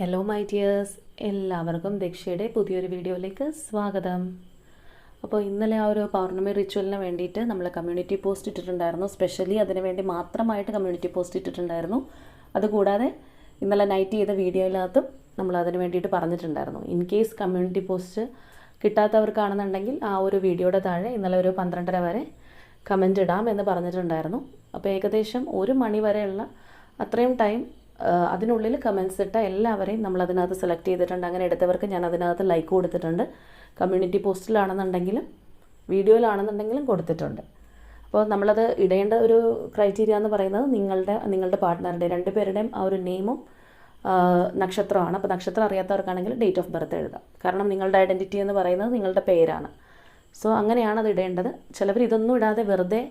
Hello my dears എല്ലാവർക്കും ദക്ഷയുടെ പുതിയൊരു വീഡിയോയിലേക്ക് സ്വാഗതം. അപ്പോൾ ഇന്നലെ ആ ഒരു പൗർണമി റിച്വലിന് വേണ്ടിയിട്ട് നമ്മൾ കമ്മ്യൂണിറ്റി പോസ്റ്റ് ഇട്ടിട്ടുണ്ടായിരുന്നു. സ്പെഷ്യലി അതിന് വേണ്ടി മാത്രമായിട്ട് കമ്മ്യൂണിറ്റി പോസ്റ്റ് ഇട്ടിട്ടുണ്ടായിരുന്നു. അതുകൂടാതെ ഇന്നലെ നൈറ്റ് ചെയ്ത വീഡിയോയിലകത്തും നമ്മൾ അതിന് വേണ്ടിയിട്ട് പറഞ്ഞിട്ടുണ്ടായിരുന്നു. ഇൻ കേസ് കമ്മ്യൂണിറ്റി പോസ്റ്റ് കിട്ടാത്തവർക്കാണെന്നുണ്ടെങ്കിൽ ആ ഒരു വീഡിയോയുടെ താഴെ ഇന്നലെ ഒരു പന്ത്രണ്ടര വരെ കമന്റ് ഇടാം എന്ന് പറഞ്ഞിട്ടുണ്ടായിരുന്നു. അപ്പോൾ ഏകദേശം ഒരു മണി വരെയുള്ള അത്രയും ടൈം അതിനുള്ളിൽ കമൻസ് ഇട്ട എല്ലാവരെയും നമ്മൾ അതിനകത്ത് സെലക്ട് ചെയ്തിട്ടുണ്ട്. അങ്ങനെ എടുത്തവർക്ക് ഞാൻ അതിനകത്ത് ലൈക്ക് കൊടുത്തിട്ടുണ്ട്. കമ്മ്യൂണിറ്റി പോസ്റ്റിലാണെന്നുണ്ടെങ്കിലും വീഡിയോയിലാണെന്നുണ്ടെങ്കിലും കൊടുത്തിട്ടുണ്ട്. അപ്പോൾ നമ്മളത് ഇടേണ്ട ഒരു ക്രൈറ്റീരിയ എന്ന് പറയുന്നത് നിങ്ങളുടെ നിങ്ങളുടെ പാർട്ട്ണറുടെ രണ്ട് പേരുടെയും ആ ഒരു നെയിമും നക്ഷത്രമാണ്. അപ്പോൾ നക്ഷത്രം അറിയാത്തവർക്കാണെങ്കിൽ ഡേറ്റ് ഓഫ് ബർത്ത് എഴുതാം. കാരണം നിങ്ങളുടെ ഐഡന്റിറ്റി എന്ന് പറയുന്നത് നിങ്ങളുടെ പേരാണ്. സോ അങ്ങനെയാണ് അത് ഇടേണ്ടത്. ചിലവർ ഇതൊന്നും ഇടാതെ വെറുതെ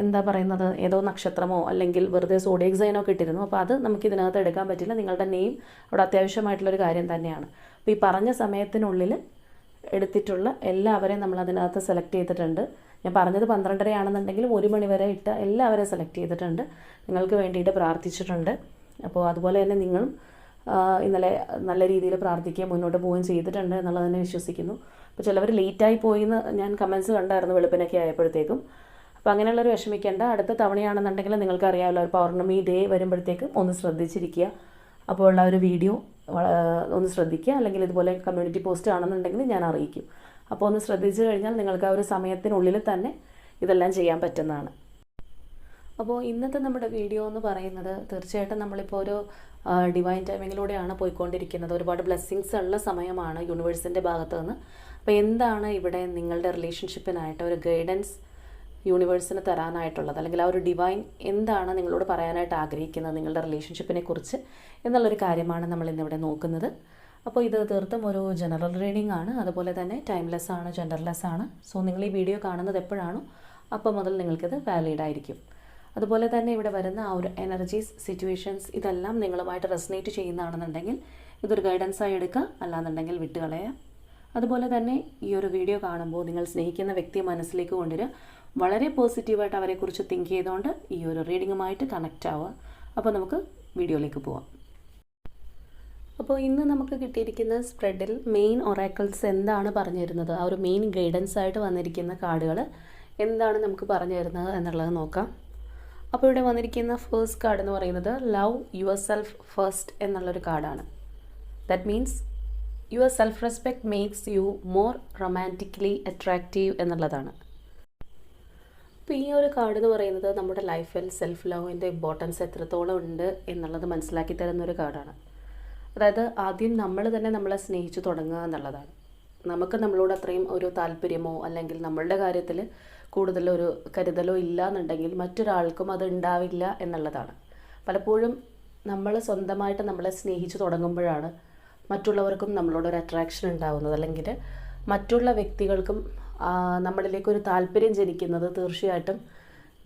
എന്താ പറയുന്നത് ഏതോ നക്ഷത്രമോ അല്ലെങ്കിൽ വെറുതെ സോഡിയക് സൈനോ കിട്ടിയിരുന്നു അപ്പോൾ അത് നമുക്ക് ഇതിനകത്ത് എടുക്കാൻ പറ്റില്ല. നിങ്ങളുടെ നെയിം അവിടെ അത്യാവശ്യമായിട്ടുള്ളൊരു കാര്യം തന്നെയാണ്. അപ്പോൾ ഈ പറഞ്ഞ സമയത്തിനുള്ളിൽ എടുത്തിട്ടുള്ള എല്ലാവരെയും നമ്മൾ അതിനകത്ത് സെലക്ട് ചെയ്തിട്ടുണ്ട്. ഞാൻ പറഞ്ഞത് പന്ത്രണ്ടരയാണെന്നുണ്ടെങ്കിലും ഒരു മണി വരെ ഇട്ട എല്ലാവരെയും സെലക്ട് ചെയ്തിട്ടുണ്ട്. നിങ്ങൾക്ക് വേണ്ടിയിട്ട് പ്രാർത്ഥിച്ചിട്ടുണ്ട്. അപ്പോൾ അതുപോലെ തന്നെ നിങ്ങളും ഇന്നലെ നല്ല രീതിയിൽ പ്രാർത്ഥിക്കുകയും മുന്നോട്ട് പോവുകയും ചെയ്തിട്ടുണ്ട് എന്നുള്ളത് തന്നെ വിശ്വസിക്കുന്നു. അപ്പോൾ ചിലവർ ലേറ്റായി പോയി എന്ന് ഞാൻ കമൻസ് കണ്ടായിരുന്നു വെളുപ്പിനൊക്കെ ആയപ്പോഴത്തേക്കും. അപ്പോൾ അങ്ങനെയുള്ളൊരു വിഷമിക്കേണ്ട. അടുത്ത തവണയാണെന്നുണ്ടെങ്കിൽ നിങ്ങൾക്ക് അറിയാമല്ലോ ഒരു പൗർണമി ഡേ വരുമ്പോഴത്തേക്കും ഒന്ന് ശ്രദ്ധിച്ചിരിക്കുക. അപ്പോൾ ഉള്ള ഒരു വീഡിയോ ഒന്ന് ശ്രദ്ധിക്കുക. അല്ലെങ്കിൽ ഇതുപോലെ കമ്മ്യൂണിറ്റി പോസ്റ്റ് ആണെന്നുണ്ടെങ്കിൽ ഞാൻ അറിയിക്കും. അപ്പോൾ ഒന്ന് ശ്രദ്ധിച്ചു കഴിഞ്ഞാൽ നിങ്ങൾക്ക് ആ ഒരു സമയത്തിനുള്ളിൽ തന്നെ ഇതെല്ലാം ചെയ്യാൻ പറ്റുന്നതാണ്. അപ്പോൾ ഇന്നത്തെ നമ്മുടെ വീഡിയോ എന്ന് പറയുന്നത് തീർച്ചയായിട്ടും നമ്മളിപ്പോൾ ഒരു ഡിവൈൻ ടൈമിങ്ങിലൂടെയാണ് പോയിക്കൊണ്ടിരിക്കുന്നത്. ഒരുപാട് ബ്ലെസ്സിങ്സ് ഉള്ള സമയമാണ് യൂണിവേഴ്സിന്റെ ഭാഗത്തുനിന്ന്. അപ്പോൾ എന്താണ് ഇവിടെ നിങ്ങളുടെ റിലേഷൻഷിപ്പിനായിട്ട് ഒരു ഗൈഡൻസ് യൂണിവേഴ്സിന് തരാനായിട്ടുള്ളത്. അല്ലെങ്കിൽ ആ ഒരു ഡിവൈൻ എന്താണ് നിങ്ങളോട് പറയാനായിട്ട് ആഗ്രഹിക്കുന്നത് നിങ്ങളുടെ റിലേഷൻഷിപ്പിനെ കുറിച്ച് എന്നുള്ളൊരു കാര്യമാണ് നമ്മൾ ഇന്നിവിടെ നോക്കുന്നത്. അപ്പോൾ ഇത് തീർത്തും ഒരു ജനറൽ റീഡിംഗ് ആണ്. അതുപോലെ തന്നെ ടൈംലെസ് ആണ് ജെൻഡർലെസ് ആണ്. സോ നിങ്ങൾ ഈ വീഡിയോ കാണുന്നത് എപ്പോഴാണോ അപ്പോൾ മുതൽ നിങ്ങൾക്കിത് വാലിഡ് ആയിരിക്കും. അതുപോലെ തന്നെ ഇവിടെ വരുന്ന ആ ഒരു എനർജീസ് സിറ്റുവേഷൻസ് ഇതെല്ലാം നിങ്ങളുമായിട്ട് റെസനേറ്റ് ചെയ്യുന്നതാണെന്നുണ്ടെങ്കിൽ ഇതൊരു ഗൈഡൻസായി എടുക്കുക. അല്ലാന്നുണ്ടെങ്കിൽ വിട്ടുകളയുക. അതുപോലെ തന്നെ ഈ ഒരു വീഡിയോ കാണുമ്പോൾ നിങ്ങൾ സ്നേഹിക്കുന്ന വ്യക്തിയെ മനസ്സിലേക്ക് കൊണ്ടുവരിക. വളരെ പോസിറ്റീവായിട്ട് അവരെക്കുറിച്ച് തിങ്ക് ചെയ്തുകൊണ്ട് ഈ ഒരു റീഡിങ്ങുമായിട്ട് കണക്റ്റ് ആവുക. അപ്പോൾ നമുക്ക് വീഡിയോയിലേക്ക് പോവാം. അപ്പോൾ ഇന്ന് നമുക്ക് കിട്ടിയിരിക്കുന്ന സ്പ്രെഡിൽ മെയിൻ ഒറാക്കിൾസ് എന്താണ് പറഞ്ഞു തരുന്നത് ആ ഒരു മെയിൻ ഗൈഡൻസ് ആയിട്ട് വന്നിരിക്കുന്ന കാർഡുകൾ എന്താണ് നമുക്ക് പറഞ്ഞു തരുന്നത് എന്നുള്ളത് നോക്കാം. അപ്പോൾ ഇവിടെ വന്നിരിക്കുന്ന ഫേസ്റ്റ് കാർഡ് എന്ന് പറയുന്നത് ലവ് യുവർ സെൽഫ് ഫസ്റ്റ് എന്നുള്ളൊരു കാർഡാണ്. That means your self respect makes you more romantically attractive എന്നുള്ളതാണ്. അപ്പോൾ ഈ ഒരു കാർഡ് എന്ന് പറയുന്നത് നമ്മുടെ ലൈഫിൽ സെൽഫ് ലവിന്റെ ഇമ്പോർട്ടൻസ് എത്രത്തോളം ഉണ്ട് എന്നുള്ളത് മനസ്സിലാക്കി തരുന്ന ഒരു കാർഡാണ്. അതായത് ആദ്യം നമ്മൾ തന്നെ നമ്മളെ സ്നേഹിച്ചു തുടങ്ങുക എന്നുള്ളതാണ്. നമുക്ക് നമ്മളോട് അത്രയും ഒരു താല്പര്യമോ അല്ലെങ്കിൽ നമ്മളുടെ കാര്യത്തിൽ കൂടുതലൊരു കരുതലോ ഇല്ല എന്നുണ്ടെങ്കിൽ മറ്റൊരാൾക്കും അത് ഉണ്ടാവില്ല എന്നുള്ളതാണ്. പലപ്പോഴും നമ്മൾ സ്വന്തമായിട്ട് നമ്മളെ സ്നേഹിച്ചു തുടങ്ങുമ്പോഴാണ് മറ്റുള്ളവർക്കും നമ്മളോടൊരു അട്രാക്ഷൻ ഉണ്ടാവുന്നത്. അല്ലെങ്കിൽ മറ്റുള്ള വ്യക്തികൾക്കും നമ്മളിലേക്ക് ഒരു താല്പര്യം ജനിക്കുന്നത് തീർച്ചയായിട്ടും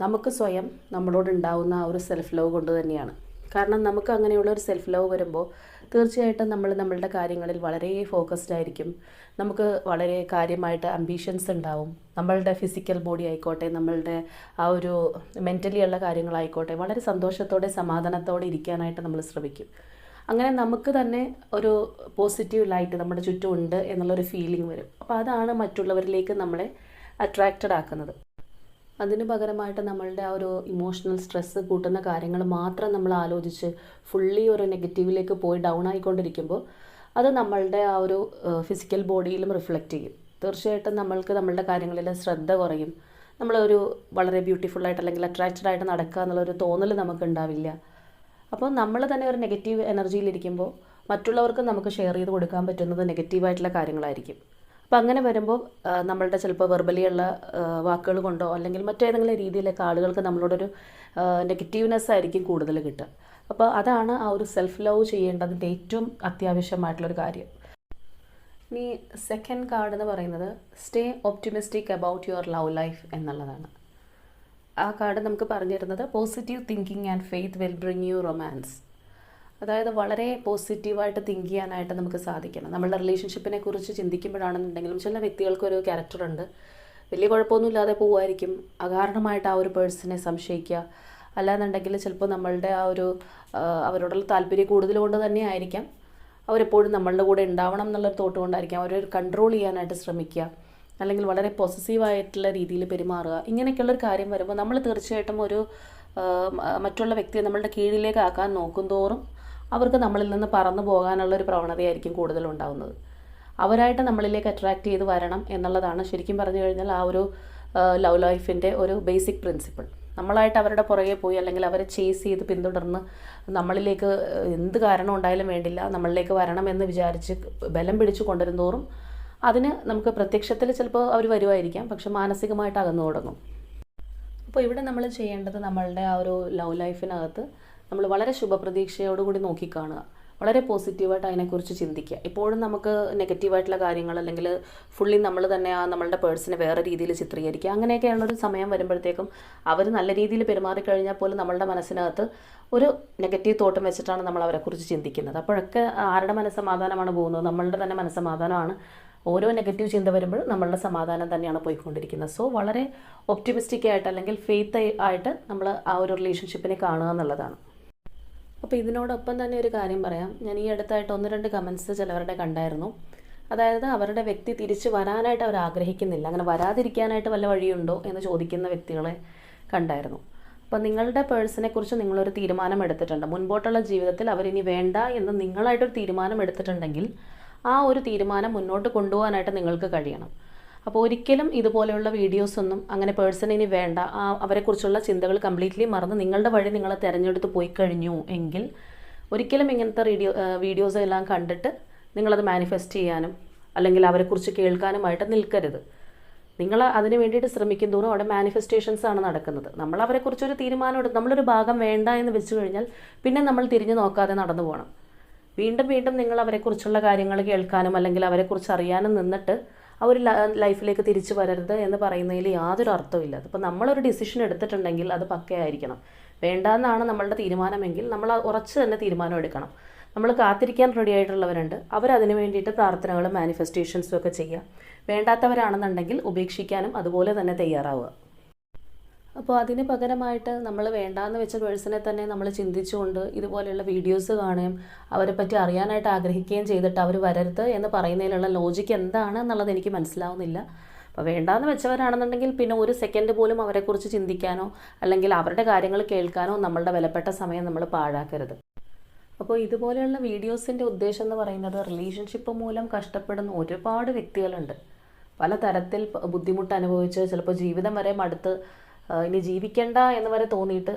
നമുക്ക് സ്വയം നമ്മളോടുണ്ടാവുന്ന ആ ഒരു സെൽഫ് ലവ് കൊണ്ട് തന്നെയാണ്. കാരണം നമുക്ക് അങ്ങനെയുള്ള ഒരു സെൽഫ് ലവ് വരുമ്പോൾ തീർച്ചയായിട്ടും നമ്മൾ നമ്മളുടെ കാര്യങ്ങളിൽ വളരെ ഫോക്കസ്ഡ് ആയിരിക്കും. നമുക്ക് വളരെ കാര്യമായിട്ട് അംബീഷൻസ് ഉണ്ടാവും. നമ്മളുടെ ഫിസിക്കൽ ബോഡി ആയിക്കോട്ടെ നമ്മളുടെ ആ ഒരു മെന്റലി ഉള്ള കാര്യങ്ങളായിക്കോട്ടെ വളരെ സന്തോഷത്തോടെ സമാധാനത്തോടെ ഇരിക്കാനായിട്ട് നമ്മൾ ശ്രമിക്കും. അങ്ങനെ നമുക്ക് തന്നെ ഒരു പോസിറ്റീവ് ലൈറ്റ് നമ്മുടെ ചുറ്റും ഉണ്ട് എന്നുള്ളൊരു ഫീലിംഗ് വരും. അപ്പോൾ അതാണ് മറ്റുള്ളവരിലേക്ക് നമ്മളെ അട്രാക്റ്റഡ് ആക്കുന്നത്. അതിന് പകരമായിട്ട് നമ്മളുടെ ആ ഒരു ഇമോഷണൽ സ്ട്രെസ്സ് കൂട്ടുന്ന കാര്യങ്ങൾ മാത്രം നമ്മൾ ആലോചിച്ച് ഫുള്ളി ഒരു നെഗറ്റീവിലേക്ക് പോയി ഡൗൺ ആയിക്കൊണ്ടിരിക്കുമ്പോൾ അത് നമ്മളുടെ ആ ഒരു ഫിസിക്കൽ ബോഡിയിലും റിഫ്ലക്റ്റ് ചെയ്യും. തീർച്ചയായിട്ടും നമ്മൾക്ക് നമ്മളുടെ കാര്യങ്ങളിൽ ശ്രദ്ധ കുറയും. നമ്മളൊരു വളരെ ബ്യൂട്ടിഫുള്ളായിട്ട് അല്ലെങ്കിൽ അട്രാക്റ്റഡ് ആയിട്ട് നടക്കുക എന്നുള്ളൊരു തോന്നൽ നമുക്ക് ഉണ്ടാവില്ല അപ്പോൾ നമ്മൾ തന്നെ ഒരു നെഗറ്റീവ് എനർജിയിലിരിക്കുമ്പോൾ മറ്റുള്ളവർക്ക് നമുക്ക് ഷെയർ ചെയ്ത് കൊടുക്കാൻ പറ്റുന്നത് നെഗറ്റീവായിട്ടുള്ള കാര്യങ്ങളായിരിക്കും. അപ്പോൾ അങ്ങനെ വരുമ്പോൾ നമ്മളുടെ ചിലപ്പോൾ വെർബലിയുള്ള വാക്കുകൾ കൊണ്ടോ അല്ലെങ്കിൽ മറ്റേതെങ്കിലും രീതിയിലൊക്കെ ആളുകൾക്ക് നമ്മളോടൊരു നെഗറ്റീവ്നെസ് ആയിരിക്കും കൂടുതൽ കിട്ടുക. അപ്പോൾ അതാണ് ആ ഒരു സെൽഫ് ലവ് ചെയ്യേണ്ടതിന്റെ ഏറ്റവും അത്യാവശ്യമായിട്ടുള്ളൊരു കാര്യം. ഇനി സെക്കൻഡ് കാർഡ് എന്ന് പറയുന്നത് stay optimistic about your love life എന്നുള്ളതാണ്. ആ കാർഡ് നമുക്ക് പറഞ്ഞു തരുന്നത് positive thinking and faith will bring you romance അതായത് വളരെ പോസിറ്റീവായിട്ട് തിങ്ക് ചെയ്യാനായിട്ട് നമുക്ക് സാധിക്കണം. നമ്മളുടെ റിലേഷൻഷിപ്പിനെ കുറിച്ച് ചിന്തിക്കുമ്പോഴാണെന്നുണ്ടെങ്കിലും ചില വ്യക്തികൾക്കൊരു ക്യാരക്ടറുണ്ട് വലിയ കുഴപ്പമൊന്നുമില്ലാതെ പോകുമായിരിക്കും അകാരണമായിട്ട് ആ ഒരു പേഴ്സണെ സംശയിക്കുക. അല്ലാന്നുണ്ടെങ്കിൽ ചിലപ്പോൾ നമ്മളുടെ ആ ഒരു അവരോടുള്ള താല്പര്യം കൂടുതലുകൊണ്ട് തന്നെ ആയിരിക്കാം. അവരെപ്പോഴും നമ്മളുടെ കൂടെ ഉണ്ടാവണം എന്നുള്ളൊരു തോട്ട് കൊണ്ടായിരിക്കാം. അവരെ കൺട്രോൾ ചെയ്യാനായിട്ട് ശ്രമിക്കുക. അല്ലെങ്കിൽ വളരെ പോസസീവായിട്ടുള്ള രീതിയിൽ പെരുമാറുക. ഇങ്ങനെയൊക്കെയുള്ളൊരു കാര്യം വരുമ്പോൾ നമ്മൾ തീർച്ചയായിട്ടും ഒരു മറ്റുള്ള വ്യക്തിയെ നമ്മളുടെ കീഴിലേക്ക് ആക്കാൻ നോക്കും തോറും അവർക്ക് നമ്മളിൽ നിന്ന് പറന്നു പോകാനുള്ള ഒരു പ്രവണതയായിരിക്കും കൂടുതലുണ്ടാകുന്നത് അവരായിട്ട് നമ്മളിലേക്ക് അട്രാക്റ്റ് ചെയ്ത് വരണം എന്നുള്ളതാണ് ശരിക്കും പറഞ്ഞു കഴിഞ്ഞാൽ ആ ഒരു ലവ് ലൈഫിന്റെ ഒരു ബേസിക് പ്രിൻസിപ്പിൾ നമ്മളായിട്ട് അവരുടെ പുറകെ പോയി അല്ലെങ്കിൽ അവരെ ചേസ് ചെയ്ത് പിന്തുടർന്ന് നമ്മളിലേക്ക് എന്ത് കാരണം ഉണ്ടായാലും വേണ്ടില്ല നമ്മളിലേക്ക് വരണം എന്ന് വിചാരിച്ച് ബലം പിടിച്ചു കൊണ്ടുവരുന്തോറും അതിന് നമുക്ക് പ്രത്യക്ഷത്തിൽ ചിലപ്പോൾ അവർ വരുമായിരിക്കാം പക്ഷെ മാനസികമായിട്ട് അകന്നു തുടങ്ങും. അപ്പോൾ ഇവിടെ നമ്മൾ ചെയ്യേണ്ടത് നമ്മളുടെ ആ ഒരു ലവ് ലൈഫിനകത്ത് നമ്മൾ വളരെ ശുഭപ്രതീക്ഷയോടുകൂടി നോക്കിക്കാണുക. വളരെ പോസിറ്റീവായിട്ട് അതിനെക്കുറിച്ച് ചിന്തിക്കുക. എപ്പോഴും നമുക്ക് നെഗറ്റീവായിട്ടുള്ള കാര്യങ്ങൾ അല്ലെങ്കിൽ ഫുള്ളി നമ്മൾ തന്നെ ആ നമ്മളുടെ പേഴ്സണെ വേറെ രീതിയിൽ ചിത്രീകരിക്കുക. അങ്ങനെയൊക്കെയുള്ളൊരു സമയം വരുമ്പോഴത്തേക്കും അവർ നല്ല രീതിയിൽ പെരുമാറിക്കഴിഞ്ഞാൽ പോലും നമ്മളുടെ മനസ്സിനകത്ത് ഒരു നെഗറ്റീവ് തോട്ടം വെച്ചിട്ടാണ് നമ്മൾ അവരെക്കുറിച്ച് ചിന്തിക്കുന്നത്. അപ്പോഴൊക്കെ ആരുടെ മനസ്സമാധാനമാണ് പോകുന്നത്? നമ്മളുടെ തന്നെ മനസ്സമാധാനമാണ്. ഓരോ നെഗറ്റീവ് ചിന്ത വരുമ്പോഴും നമ്മളുടെ സമാധാനം തന്നെയാണ് പോയിക്കൊണ്ടിരിക്കുന്നത്. സോ വളരെ ഒപ്റ്റിമിസ്റ്റിക് ആയിട്ട് അല്ലെങ്കിൽ ഫെയ്ത്ത് ആയിട്ട് നമ്മൾ ആ ഒരു റിലേഷൻഷിപ്പിനെ കാണുക എന്നുള്ളതാണ്. അപ്പോൾ ഇതിനോടൊപ്പം തന്നെ ഒരു കാര്യം പറയാം. ഞാൻ ഈ അടുത്തായിട്ട് ഒന്ന് രണ്ട് കമൻസ് ചിലവരുടെ കണ്ടായിരുന്നു. അതായത് അവരുടെ വ്യക്തി തിരിച്ച് വരാനായിട്ട് അവർ ആഗ്രഹിക്കുന്നില്ല. അങ്ങനെ വരാതിരിക്കാനായിട്ട് വല്ല വഴിയുണ്ടോ എന്ന് ചോദിക്കുന്ന വ്യക്തികളെ കണ്ടായിരുന്നു. അപ്പോൾ നിങ്ങളുടെ പേഴ്സിനെ കുറിച്ച് നിങ്ങളൊരു തീരുമാനം എടുത്തിട്ടുണ്ട്. മുൻപോട്ടുള്ള ജീവിതത്തിൽ അവരിനി വേണ്ട എന്ന് നിങ്ങളായിട്ടൊരു തീരുമാനം എടുത്തിട്ടുണ്ടെങ്കിൽ ആ ഒരു തീരുമാനം മുന്നോട്ട് കൊണ്ടുപോകാനായിട്ട് നിങ്ങൾക്ക് കഴിയണം. അപ്പോൾ ഒരിക്കലും ഇതുപോലെയുള്ള വീഡിയോസ് ഒന്നും അങ്ങനെ പേഴ്സൺ ഇനി വേണ്ട. ആ അവരെക്കുറിച്ചുള്ള ചിന്തകൾ കംപ്ലീറ്റ്ലി മറന്ന് നിങ്ങളുടെ വഴി നിങ്ങളെ തിരഞ്ഞെടുത്ത് പോയി കഴിഞ്ഞു എങ്കിൽ ഒരിക്കലും ഇങ്ങനത്തെ വീഡിയോ വീഡിയോസ് എല്ലാം കണ്ടിട്ട് നിങ്ങളത് മാനിഫെസ്റ്റ് ചെയ്യാനും അല്ലെങ്കിൽ അവരെക്കുറിച്ച് കേൾക്കാനുമായിട്ട് നിൽക്കരുത്. നിങ്ങൾ അതിന് വേണ്ടിയിട്ട് ശ്രമിക്കും തോറും അവിടെ മാനിഫെസ്റ്റേഷൻസ് ആണ് നടക്കുന്നത്. നമ്മൾ അവരെക്കുറിച്ച് ഒരു തീരുമാനം എടുത്ത് നമ്മളൊരു ഭാഗം വേണ്ട എന്ന് വെച്ച് കഴിഞ്ഞാൽ പിന്നെ നമ്മൾ തിരിഞ്ഞു നോക്കാതെ നടന്നു പോകണം. വീണ്ടും വീണ്ടും നിങ്ങൾ അവരെക്കുറിച്ചുള്ള കാര്യങ്ങൾ കേൾക്കാനും അല്ലെങ്കിൽ അവരെക്കുറിച്ച് അറിയാനും നിന്നിട്ട് ആ ഒരു ലൈഫിലേക്ക് തിരിച്ചു വരരുത് എന്ന് പറയുന്നതിൽ യാതൊരു അർത്ഥവുമില്ല അതിപ്പോൾ നമ്മളൊരു ഡിസിഷൻ എടുത്തിട്ടുണ്ടെങ്കിൽ അത് പക്കയായിരിക്കണം. വേണ്ടാന്നാണ് നമ്മളുടെ തീരുമാനമെങ്കിൽ നമ്മൾ ഉറച്ച് തന്നെ തീരുമാനം എടുക്കണം. നമ്മൾ കാത്തിരിക്കാൻ റെഡി ആയിട്ടുള്ളവരുണ്ട്. അവരതിന് വേണ്ടിയിട്ട് പ്രാർത്ഥനകളും മാനിഫെസ്റ്റേഷൻസും ഒക്കെ ചെയ്യുക. വേണ്ടാത്തവരാണെന്നുണ്ടെങ്കിൽ ഉപേക്ഷിക്കാനും അതുപോലെ തന്നെ തയ്യാറാവുക. അപ്പോൾ അതിന് പകരമായിട്ട് നമ്മൾ വേണ്ടാന്ന് വെച്ച പേഴ്സണെ തന്നെ നമ്മൾ ചിന്തിച്ചുകൊണ്ട് ഇതുപോലെയുള്ള വീഡിയോസ് കാണുകയും അവരെ പറ്റി അറിയാനായിട്ട് ആഗ്രഹിക്കുകയും ചെയ്തിട്ട് അവർ വരരുത് എന്ന് പറയുന്നതിലുള്ള ലോജിക്ക് എന്താണ് എന്നുള്ളത് എനിക്ക് മനസ്സിലാവുന്നില്ല. അപ്പോൾ വേണ്ടാന്ന് വെച്ചവരാണെന്നുണ്ടെങ്കിൽ പിന്നെ ഒരു സെക്കൻഡ് പോലും അവരെക്കുറിച്ച് ചിന്തിക്കാനോ അല്ലെങ്കിൽ അവരുടെ കാര്യങ്ങൾ കേൾക്കാനോ നമ്മളുടെ വിലപ്പെട്ട സമയം നമ്മൾ പാഴാക്കരുത്. അപ്പോൾ ഇതുപോലെയുള്ള വീഡിയോസിന്റെ ഉദ്ദേശം എന്ന് പറയുന്നത് റിലേഷൻഷിപ്പ് മൂലം കഷ്ടപ്പെടുന്ന ഒരുപാട് വ്യക്തികളുണ്ട്. പല തരത്തിൽ ബുദ്ധിമുട്ട് അനുഭവിച്ച് ചിലപ്പോൾ ജീവിതം വരെ മടുത്ത് ഇനി ജീവിക്കേണ്ട എന്ന് വരെ തോന്നിയിട്ട്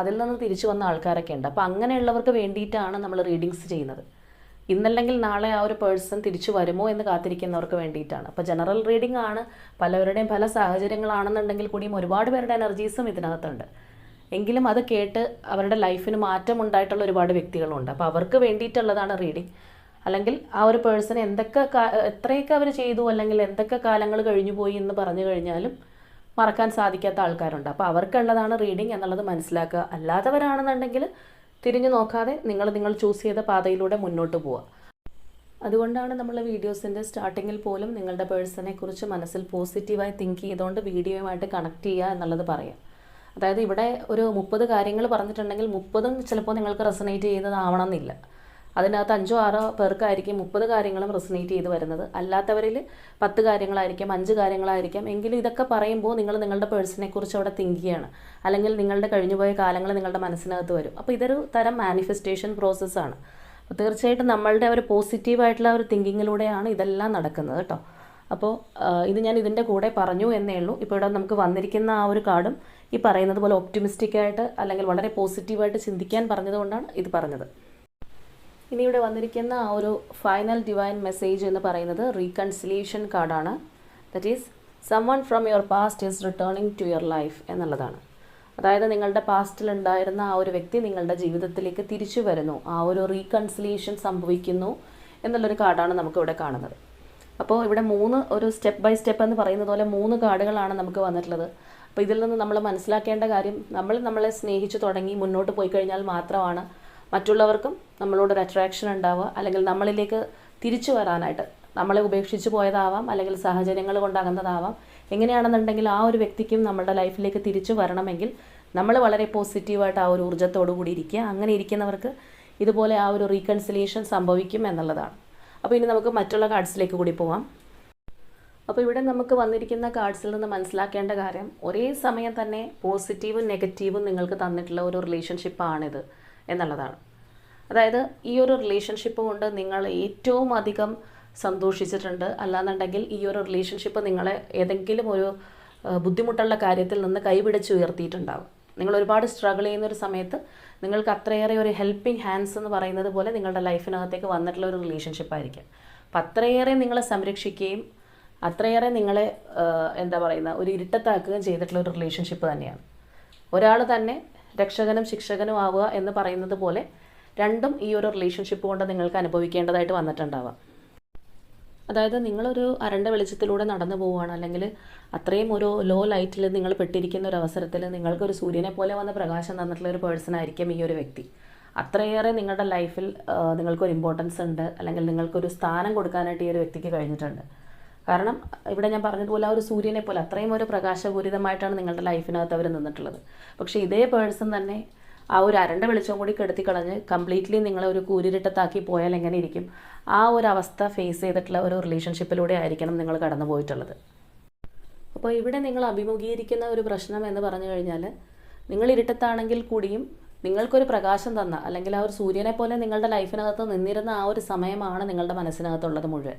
അതിൽ നിന്ന് തിരിച്ചു വന്ന ആൾക്കാരൊക്കെ ഉണ്ട്. അപ്പോൾ അങ്ങനെയുള്ളവർക്ക് വേണ്ടിയിട്ടാണ് നമ്മൾ റീഡിങ്സ് ചെയ്യുന്നത്. ഇന്നല്ലെങ്കിൽ നാളെ ആ ഒരു പേഴ്സൺ തിരിച്ചു വരുമോ എന്ന് കാത്തിരിക്കുന്നവർക്ക് വേണ്ടിയിട്ടാണ്. അപ്പോൾ ജനറൽ റീഡിംഗ് ആണ് പലവരുടെയും പല സാഹചര്യങ്ങളാണെന്നുണ്ടെങ്കിൽ കൂടിയും ഒരുപാട് പേരുടെ എനർജീസും ഇതിനകത്തുണ്ട്. എങ്കിലും അത് കേട്ട് അവരുടെ ലൈഫിന് മാറ്റം ഉണ്ടായിട്ടുള്ള ഒരുപാട് വ്യക്തികളുണ്ട്. അപ്പോൾ അവർക്ക് വേണ്ടിയിട്ടുള്ളതാണ് റീഡിങ് അല്ലെങ്കിൽ ആ ഒരു പേഴ്സൺ എന്തൊക്കെ എത്രയൊക്കെ അവർ ചെയ്തു അല്ലെങ്കിൽ എന്തൊക്കെ കാലങ്ങൾ കഴിഞ്ഞു പോയി എന്ന് പറഞ്ഞു കഴിഞ്ഞാലും മറക്കാൻ സാധിക്കാത്ത ആൾക്കാരുണ്ട്. അപ്പോൾ അവർക്കുള്ളതാണ് റീഡിംഗ് എന്നുള്ളത് മനസ്സിലാക്കുക. അല്ലാത്തവരാണെന്നുണ്ടെങ്കിൽ തിരിഞ്ഞു നോക്കാതെ നിങ്ങൾ നിങ്ങൾ ചൂസ് ചെയ്ത പാതയിലൂടെ മുന്നോട്ട് പോവുക. അതുകൊണ്ടാണ് നമ്മൾ വീഡിയോസിന്റെ സ്റ്റാർട്ടിങ്ങിൽ പോലും നിങ്ങളുടെ പേഴ്സണെക്കുറിച്ച് മനസ്സിൽ പോസിറ്റീവായി തിങ്ക് ചെയ്തുകൊണ്ട് വീഡിയോയുമായിട്ട് കണക്ട് ചെയ്യുക എന്നുള്ളത് പറയാം അതായത് ഇവിടെ ഒരു മുപ്പത് കാര്യങ്ങൾ പറഞ്ഞിട്ടുണ്ടെങ്കിൽ മുപ്പതും ചിലപ്പോൾ നിങ്ങൾക്ക് റെസനേറ്റ് ചെയ്യുന്നതാവണം എന്നില്ല അതിനകത്ത് അഞ്ചോ ആറോ പേർക്കായിരിക്കും മുപ്പത് കാര്യങ്ങളും റെസനേറ്റ് ചെയ്ത് വരുന്നത്. അല്ലാത്തവരിൽ പത്ത് കാര്യങ്ങളായിരിക്കും അഞ്ച് കാര്യങ്ങളായിരിക്കും. എങ്കിലും ഇതൊക്കെ പറയുമ്പോൾ നിങ്ങൾ നിങ്ങളുടെ പേഴ്സണെ കുറിച്ച് അവിടെ തിങ്ക് അല്ലെങ്കിൽ നിങ്ങളുടെ കഴിഞ്ഞുപോയ കാലങ്ങൾ നിങ്ങളുടെ മനസ്സിനകത്ത് വരും. അപ്പോൾ ഇതൊരു തരം മാനിഫെസ്റ്റേഷൻ പ്രോസസ്സാണ് അപ്പോൾ തീർച്ചയായിട്ടും നമ്മളുടെ ഒരു പോസിറ്റീവായിട്ടുള്ള ഒരു തിങ്കിങ്ങിലൂടെയാണ് ഇതെല്ലാം നടക്കുന്നത് കേട്ടോ. അപ്പോൾ ഇത് ഞാൻ ഇതിന്റെ കൂടെ പറഞ്ഞു എന്നേ ഉള്ളൂ. ഇപ്പോൾ ഇവിടെ നമുക്ക് വന്നിരിക്കുന്ന ആ ഒരു കാർഡും ഈ പറയുന്നത് പോലെ ഒപ്റ്റിമിസ്റ്റിക്കായിട്ട് അല്ലെങ്കിൽ വളരെ പോസിറ്റീവായിട്ട് ചിന്തിക്കാൻ പറഞ്ഞതുകൊണ്ടാണ് ഇത് പറഞ്ഞത്. ഇനി ഇവിടെ വന്നിരിക്കുന്ന ആ ഒരു ഫൈനൽ ഡിവൈൻ മെസ്സേജ് എന്ന് പറയുന്നത് റീകൺസിലിയേഷൻ കാർഡാണ് that is someone from your past is returning to your life എന്നുള്ളതാണ്. അതായത് നിങ്ങളുടെ പാസ്റ്റിൽ ഉണ്ടായിരുന്ന ആ ഒരു വ്യക്തി നിങ്ങളുടെ ജീവിതത്തിലേക്ക് തിരിച്ചു വരുന്നു. ആ ഒരു റീകൺസിലിയേഷൻ സംഭവിക്കുന്നു എന്നുള്ളൊരു കാർഡാണ് നമുക്കിവിടെ കാണുന്നത്. അപ്പോൾ ഇവിടെ മൂന്ന് ഒരു സ്റ്റെപ്പ് ബൈ സ്റ്റെപ്പ് എന്ന് പറയുന്നത് പോലെ മൂന്ന് കാർഡുകളാണ് നമുക്ക് വന്നിട്ടുള്ളത്. അപ്പോൾ ഇതിൽ നിന്ന് നമ്മൾ മനസ്സിലാക്കേണ്ട കാര്യം നമ്മൾ നമ്മളെ സ്നേഹിച്ചു തുടങ്ങി മുന്നോട്ട് പോയി കഴിഞ്ഞാൽ മാത്രമാണ് മറ്റുള്ളവർക്കും നമ്മളോടൊരു അട്രാക്ഷൻ ഉണ്ടാവുക അല്ലെങ്കിൽ നമ്മളിലേക്ക് തിരിച്ചു വരാനായിട്ട് നമ്മളെ ഉപേക്ഷിച്ച് പോയതാവാം അല്ലെങ്കിൽ സാഹചര്യങ്ങൾ കൊണ്ടാകുന്നതാവാം എങ്ങനെയാണെന്നുണ്ടെങ്കിൽ ആ ഒരു വ്യക്തിക്കും നമ്മുടെ ലൈഫിലേക്ക് തിരിച്ചു വരണമെങ്കിൽ നമ്മൾ വളരെ പോസിറ്റീവായിട്ട് ആ ഒരു ഊർജത്തോടു കൂടി ഇരിക്കുക. അങ്ങനെ ഇരിക്കുന്നവർക്ക് ഇതുപോലെ ആ ഒരു റീകൺസിലേഷൻ സംഭവിക്കും എന്നുള്ളതാണ്. അപ്പോൾ ഇനി നമുക്ക് മറ്റുള്ള കാർഡ്സിലേക്ക് കൂടി പോവാം. അപ്പോൾ ഇവിടെ നമുക്ക് വന്നിരിക്കുന്ന കാർഡ്സിൽ നിന്ന് മനസ്സിലാക്കേണ്ട കാര്യം ഒരേ സമയം തന്നെ പോസിറ്റീവും നെഗറ്റീവും നിങ്ങൾക്ക് തന്നിട്ടുള്ള ഒരു റിലേഷൻഷിപ്പാണിത് എന്നുള്ളതാണ്. അതായത് ഈ ഒരു റിലേഷൻഷിപ്പ് കൊണ്ട് നിങ്ങൾ ഏറ്റവും അധികം സന്തോഷിച്ചിട്ടുണ്ട്. അല്ലാന്നുണ്ടെങ്കിൽ ഈ ഒരു റിലേഷൻഷിപ്പ് നിങ്ങളെ ഏതെങ്കിലും ഒരു ബുദ്ധിമുട്ടുള്ള കാര്യത്തിൽ നിന്ന് കൈപിടിച്ച് ഉയർത്തിയിട്ടുണ്ടാവും. നിങ്ങൾ ഒരുപാട് സ്ട്രഗിൾ ചെയ്യുന്ന ഒരു സമയത്ത് നിങ്ങൾക്ക് അത്രയേറെ ഒരു ഹെൽപ്പിംഗ് ഹാൻഡ്സ് എന്ന് പറയുന്നത് പോലെ നിങ്ങളുടെ ലൈഫിനകത്തേക്ക് വന്നിട്ടുള്ള ഒരു റിലേഷൻഷിപ്പ് ആയിരിക്കും. അപ്പം അത്രയേറെ നിങ്ങളെ സംരക്ഷിക്കുകയും അത്രയേറെ നിങ്ങളെ എന്താ പറയുന്ന ഒരു ഇരുട്ടത്താക്കുകയും ചെയ്തിട്ടുള്ള ഒരു റിലേഷൻഷിപ്പ് തന്നെയാണ്. ഒരാൾ തന്നെ രക്ഷകനും ശിക്ഷകനും ആവുക എന്ന് പറയുന്നത് പോലെ രണ്ടും ഈ ഒരു റിലേഷൻഷിപ്പ് കൊണ്ട് നിങ്ങൾക്ക് അനുഭവിക്കേണ്ടതായിട്ട് വന്നിട്ടുണ്ടാവാം. അതായത് നിങ്ങളൊരു അരണ്ട വെളിച്ചത്തിലൂടെ നടന്നു പോവുകയാണ്. അല്ലെങ്കിൽ അത്രയും ഒരു ലോ ലൈറ്റിൽ നിങ്ങൾ പെട്ടിരിക്കുന്ന ഒരു അവസരത്തിൽ നിങ്ങൾക്കൊരു സൂര്യനെ പോലെ വന്ന പ്രകാശം തന്നിട്ടുള്ള ഒരു പേഴ്സൺ ആയിരിക്കും ഈ ഒരു വ്യക്തി. അത്രയേറെ നിങ്ങളുടെ ലൈഫിൽ നിങ്ങൾക്കൊരു ഇമ്പോർട്ടൻസ് ഉണ്ട്. അല്ലെങ്കിൽ നിങ്ങൾക്കൊരു സ്ഥാനം കൊടുക്കാനായിട്ട് ഈ ഒരു വ്യക്തിക്ക് കഴിഞ്ഞിട്ടുണ്ട്. കാരണം ഇവിടെ ഞാൻ പറഞ്ഞതുപോലെ ആ ഒരു സൂര്യനെ പോലെ അത്രയും ഒരു പ്രകാശപൂരിതമായിട്ടാണ് നിങ്ങളുടെ ലൈഫിനകത്ത് അവർ നിന്നിട്ടുള്ളത്. പക്ഷേ ഇതേ പേഴ്സൺ തന്നെ ആ ഒരു അരണ്ട വെളിച്ചം കൂടി കെടുത്തി കളഞ്ഞ് കംപ്ലീറ്റ്ലി നിങ്ങളെ ഒരു കൂരിരിട്ടത്താക്കി പോയാൽ എങ്ങനെ ഇരിക്കും? ആ ഒരു അവസ്ഥ ഫേസ് ചെയ്തിട്ടുള്ള ഒരു റിലേഷൻഷിപ്പിലൂടെ ആയിരിക്കണം നിങ്ങൾ കടന്നു പോയിട്ടുള്ളത്. അപ്പോൾ ഇവിടെ നിങ്ങൾ അഭിമുഖീകരിക്കുന്ന ഒരു പ്രശ്നം എന്ന് പറഞ്ഞു കഴിഞ്ഞാൽ നിങ്ങൾ ഇരുട്ടത്താണെങ്കിൽ കൂടിയും നിങ്ങൾക്കൊരു പ്രകാശം തന്ന അല്ലെങ്കിൽ ആ ഒരു സൂര്യനെ പോലെ നിങ്ങളുടെ ലൈഫിനകത്ത് നിന്നിരുന്ന ആ ഒരു സമയമാണ് നിങ്ങളുടെ മനസ്സിനകത്തുള്ളത് മുഴുവൻ.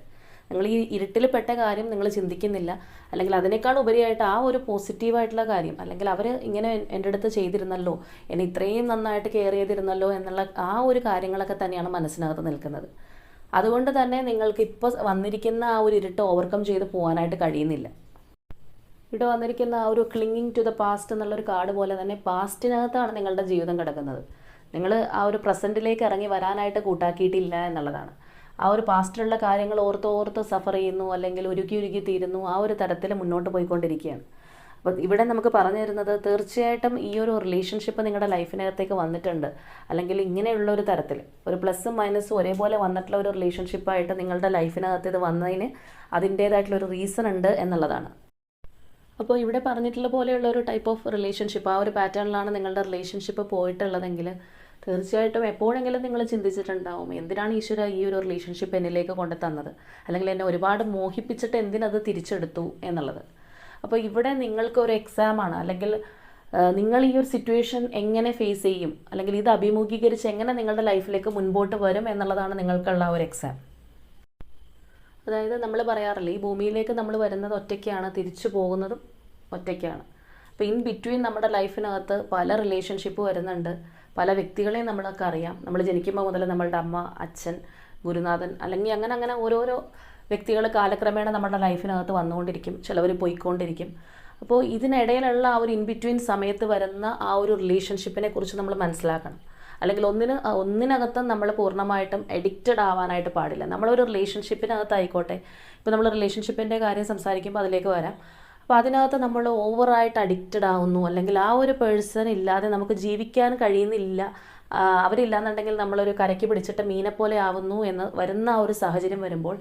നിങ്ങൾ ഈ ഇരുട്ടിൽ പെട്ട കാര്യം നിങ്ങൾ ചിന്തിക്കുന്നില്ല. അല്ലെങ്കിൽ അതിനേക്കാൾ ഉപരിയായിട്ട് ആ ഒരു പോസിറ്റീവായിട്ടുള്ള കാര്യം അല്ലെങ്കിൽ അവർ ഇങ്ങനെ എന്റെ അടുത്ത് ചെയ്തിരുന്നല്ലോ എന്നെ ഇത്രയും നന്നായിട്ട് കെയർ ചെയ്തിരുന്നല്ലോ എന്നുള്ള ആ ഒരു കാര്യങ്ങളൊക്കെ തന്നെയാണ് മനസ്സിനകത്ത് നിൽക്കുന്നത്. അതുകൊണ്ട് തന്നെ നിങ്ങൾക്ക് ഇപ്പോൾ വന്നിരിക്കുന്ന ആ ഒരു ഇരുട്ട് ഓവർകം ചെയ്ത് പോകാനായിട്ട് കഴിയുന്നില്ല. ഇവിടെ വന്നിരിക്കുന്ന ആ ഒരു ക്ലിങ്ങിങ് ടു ദ പാസ്റ്റ് എന്നുള്ളൊരു കാർഡ് പോലെ തന്നെ പാസ്റ്റിനകത്താണ് നിങ്ങളുടെ ജീവിതം കിടക്കുന്നത്. നിങ്ങൾ ആ ഒരു പ്രസന്റിലേക്ക് ഇറങ്ങി വരാനായിട്ട് കൂട്ടാക്കിയിട്ടില്ല എന്നുള്ളതാണ്. ആ ഒരു പാസ്റ്റിലുള്ള കാര്യങ്ങൾ ഓർത്ത് ഓർത്ത് സഫർ ചെയ്യുന്നു അല്ലെങ്കിൽ ഉരുക്കി ഉരുക്കി തീരുന്നു ആ ഒരു തരത്തിൽ മുന്നോട്ട് പോയിക്കൊണ്ടിരിക്കുകയാണ്. അപ്പോൾ ഇവിടെ നമുക്ക് പറഞ്ഞു തരുന്നത് തീർച്ചയായിട്ടും ഈ ഒരു റിലേഷൻഷിപ്പ് നിങ്ങളുടെ ലൈഫിനകത്തേക്ക് വന്നിട്ടുണ്ട്. അല്ലെങ്കിൽ ഇങ്ങനെയുള്ള ഒരു തരത്തിൽ ഒരു പ്ലസ്സും മൈനസും ഒരേപോലെ വന്നിട്ടുള്ള ഒരു റിലേഷൻഷിപ്പായിട്ട് നിങ്ങളുടെ ലൈഫിനകത്ത് ഇത് വന്നതിന് അതിന്റേതായിട്ടുള്ള ഒരു റീസൺ ഉണ്ട് എന്നുള്ളതാണ്. അപ്പോൾ ഇവിടെ പറഞ്ഞിട്ടുള്ള പോലെയുള്ള ഒരു ടൈപ്പ് ഓഫ് റിലേഷൻഷിപ്പ് ആ ഒരു പാറ്റേണിലാണ് നിങ്ങളുടെ റിലേഷൻഷിപ്പ് പോയിട്ടുള്ളതെങ്കിൽ തീർച്ചയായിട്ടും എപ്പോഴെങ്കിലും നിങ്ങൾ ചിന്തിച്ചിട്ടുണ്ടാവും എന്തിനാണ് ഈശ്വര ഈ ഒരു റിലേഷൻഷിപ്പ് എന്നിലേക്ക് കൊണ്ട് തന്നത്? അല്ലെങ്കിൽ എന്നെ ഒരുപാട് മോഹിപ്പിച്ചിട്ട് എന്തിനത് തിരിച്ചെടുത്തു എന്നുള്ളത്. അപ്പോൾ ഇവിടെ നിങ്ങൾക്ക് ഒരു എക്സാമാണ് അല്ലെങ്കിൽ നിങ്ങൾ ഈ ഒരു സിറ്റുവേഷൻ എങ്ങനെ ഫേസ് ചെയ്യും? അല്ലെങ്കിൽ ഇത് അഭിമുഖീകരിച്ച് എങ്ങനെ നിങ്ങളുടെ ലൈഫിലേക്ക് മുൻപോട്ട് വരും എന്നുള്ളതാണ് നിങ്ങൾക്കുള്ള ഒരു എക്സാം അതായത് നമ്മൾ പറയാറില്ല ഈ ഭൂമിയിലേക്ക് നമ്മൾ വരുന്നത് ഒറ്റയ്ക്കാണ് തിരിച്ചു പോകുന്നതും ഒറ്റയ്ക്കാണ്. അപ്പോൾ ഇൻ ബിറ്റ്വീൻ നമ്മുടെ ലൈഫിനകത്ത് പല റിലേഷൻഷിപ്പ് വരുന്നുണ്ട്. പല വ്യക്തികളെയും നമ്മളൊക്കെ അറിയാം. നമ്മൾ ജനിക്കുമ്പോൾ മുതൽ നമ്മളുടെ അമ്മ അച്ഛൻ ഗുരുനാഥൻ അല്ലെങ്കിൽ അങ്ങനെ അങ്ങനെ ഓരോരോ വ്യക്തികൾ കാലക്രമേണ നമ്മുടെ ലൈഫിനകത്ത് വന്നുകൊണ്ടിരിക്കും. ചിലവർ പോയിക്കൊണ്ടിരിക്കും. അപ്പോൾ ഇതിനിടയിലുള്ള ആ ഒരു ഇൻ ബിറ്റ്വീൻ സമയത്ത് വരുന്ന ആ ഒരു റിലേഷൻഷിപ്പിനെ കുറിച്ച് നമ്മൾ മനസ്സിലാക്കണം. അല്ലെങ്കിൽ ഒന്നിന് ഒന്നിനകത്തും നമ്മൾ പൂർണമായിട്ടും എഡിക്റ്റഡ് ആവാനായിട്ട് പാടില്ല. നമ്മളൊരു റിലേഷൻഷിപ്പിനകത്തായിക്കോട്ടെ ഇപ്പോൾ നമ്മൾ റിലേഷൻഷിപ്പിന്റെ കാര്യം സംസാരിക്കുമ്പോൾ അതിലേക്ക് വരാം. അപ്പോൾ അതിനകത്ത് നമ്മൾ ഓവറായിട്ട് അഡിക്റ്റഡ് ആവുന്നു. അല്ലെങ്കിൽ ആ ഒരു പേഴ്സൺ ഇല്ലാതെ നമുക്ക് ജീവിക്കാൻ കഴിയുന്നില്ല. അവരില്ലാന്നുണ്ടെങ്കിൽ നമ്മളൊരു കരയ്ക്ക് പിടിച്ചിട്ട് മീനെ പോലെ ആവുന്നു എന്ന് വരുന്ന ആ ഒരു സാഹചര്യം വരുമ്പോൾ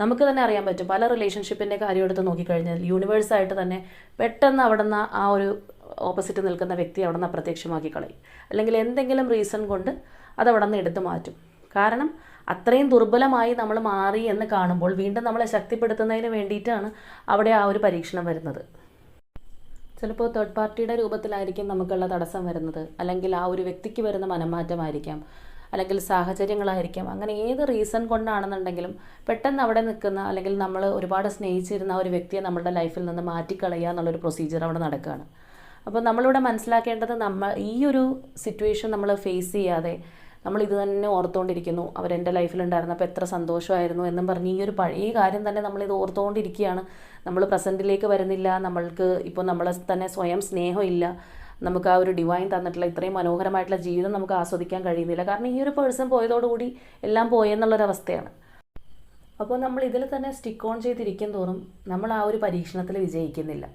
നമുക്ക് തന്നെ അറിയാൻ പറ്റും. പല റിലേഷൻഷിപ്പിന്റെ കാര്യം എടുത്ത് നോക്കിക്കഴിഞ്ഞാൽ യൂണിവേഴ്സായിട്ട് തന്നെ പെട്ടെന്ന് അവിടെ നിന്ന് ആ ഒരു ഓപ്പോസിറ്റ് നിൽക്കുന്ന വ്യക്തി അവിടെ നിന്ന് അപ്രത്യക്ഷമാക്കി കളയും. അല്ലെങ്കിൽ എന്തെങ്കിലും റീസൺ കൊണ്ട് അത് അവിടെ നിന്ന് എടുത്തു മാറ്റും. കാരണം അത്രയും ദുർബലമായി നമ്മൾ മാറി എന്ന് കാണുമ്പോൾ വീണ്ടും നമ്മളെ ശക്തിപ്പെടുത്തുന്നതിന് വേണ്ടിയിട്ടാണ് അവിടെ ആ ഒരു പരീക്ഷണം വരുന്നത്. ചിലപ്പോൾ തേർഡ് പാർട്ടിയുടെ രൂപത്തിലായിരിക്കും നമുക്കുള്ള തടസ്സം വരുന്നത്. അല്ലെങ്കിൽ ആ ഒരു വ്യക്തിക്ക് വരുന്ന മനംമാറ്റമായിരിക്കാം. അല്ലെങ്കിൽ സാഹചര്യങ്ങളായിരിക്കാം. അങ്ങനെ ഏത് റീസൺ കൊണ്ടാണെന്നുണ്ടെങ്കിലും പെട്ടെന്ന് അവിടെ നിൽക്കുന്ന അല്ലെങ്കിൽ നമ്മൾ ഒരുപാട് സ്നേഹിച്ചിരുന്ന ഒരു വ്യക്തിയെ നമ്മുടെ ലൈഫിൽ നിന്ന് മാറ്റിക്കളയുക എന്നുള്ളൊരു പ്രൊസീജിയർ അവിടെ നടക്കുകയാണ്. അപ്പോൾ നമ്മളിവിടെ മനസ്സിലാക്കേണ്ടത് നമ്മൾ ഈ ഒരു സിറ്റുവേഷൻ നമ്മൾ ഫേസ് ചെയ്യാതെ നമ്മൾ ഇത് തന്നെ ഓർത്തുകൊണ്ടിരിക്കുന്നു അവരെന്റെ ലൈഫിലുണ്ടായിരുന്നപ്പോൾ എത്ര സന്തോഷമായിരുന്നു എന്നും പറഞ്ഞ് ഈ ഒരു പഴയ കാര്യം തന്നെ നമ്മളിത് ഓർത്തുകൊണ്ടിരിക്കുകയാണ് നമ്മൾ പ്രസന്റിലേക്ക് വരുന്നില്ല. നമ്മൾക്ക് ഇപ്പോൾ നമ്മളെ തന്നെ സ്വയം സ്നേഹമില്ല. നമുക്ക് ആ ഒരു ഡിവൈൻ തന്നിട്ടുള്ള ഇത്രയും മനോഹരമായിട്ടുള്ള ജീവിതം നമുക്ക് ആസ്വദിക്കാൻ കഴിയുന്നില്ല. കാരണം ഈ ഒരു പേഴ്സൺ പോയതോടുകൂടി എല്ലാം പോയെന്നുള്ളൊരവസ്ഥയാണ്. അപ്പോൾ നമ്മൾ ഇതിൽ തന്നെ സ്റ്റിക്ക് ഓൺ ചെയ്തിരിക്കും തോറും നമ്മൾ ആ ഒരു പരീക്ഷണത്തിൽ വിജയിക്കുന്നില്ല.